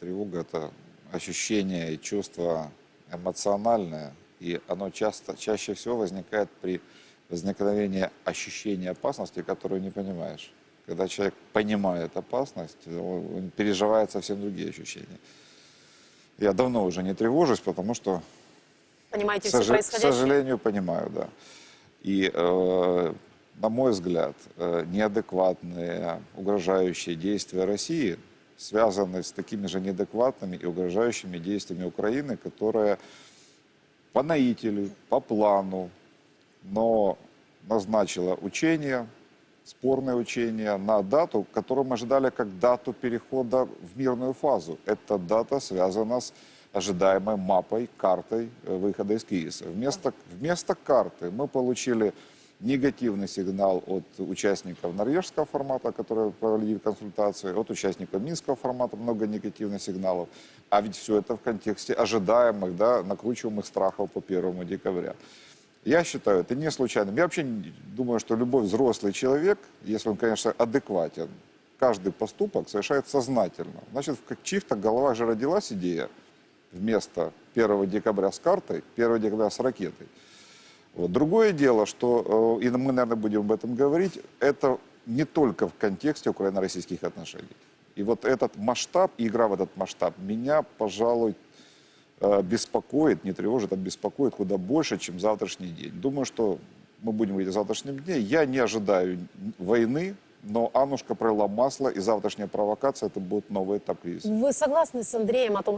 Тревога – это ощущение и чувство эмоциональное, и оно часто, чаще всего возникает при возникновении ощущения опасности, которую не понимаешь. Когда человек понимает опасность, он переживает совсем другие ощущения. Я давно уже не тревожусь, потому что Понимаете к, сожа- к сожалению, понимаю, да. И, э, на мой взгляд, э, неадекватные, угрожающие действия России связаны с такими же неадекватными и угрожающими действиями Украины, которая по наитию, по плану, но назначила учения, спорные учения на дату, которую мы ожидали как дату перехода в мирную фазу. Эта дата связана с ожидаемой мапой, картой э, выхода из кризиса. Вместо, вместо карты мы получили негативный сигнал от участников норвежского формата, которые провели консультации, от участников минского формата много негативных сигналов. А ведь все это в контексте ожидаемых, да, накручиваемых страхов по 1 декабря. Я считаю, это не случайным. Я вообще думаю, что любой взрослый человек, если он, конечно, адекватен, каждый поступок совершает сознательно. Значит, в чьих-то головах же родилась идея вместо 1 декабря с картой, 1 декабря с ракетой. Вот. Другое дело, что, э, и мы, наверное, будем об этом говорить, это не только в контексте украино-российских отношений. И вот этот масштаб, игра в этот масштаб меня, пожалуй, э, беспокоит, не тревожит, а беспокоит куда больше, чем завтрашний день. Думаю, что мы будем говорить о завтрашнем дне. Я не ожидаю войны, но Аннушка пролила масло, и завтрашняя провокация – это будет новый этап кризиса. Вы согласны с Андреем о том,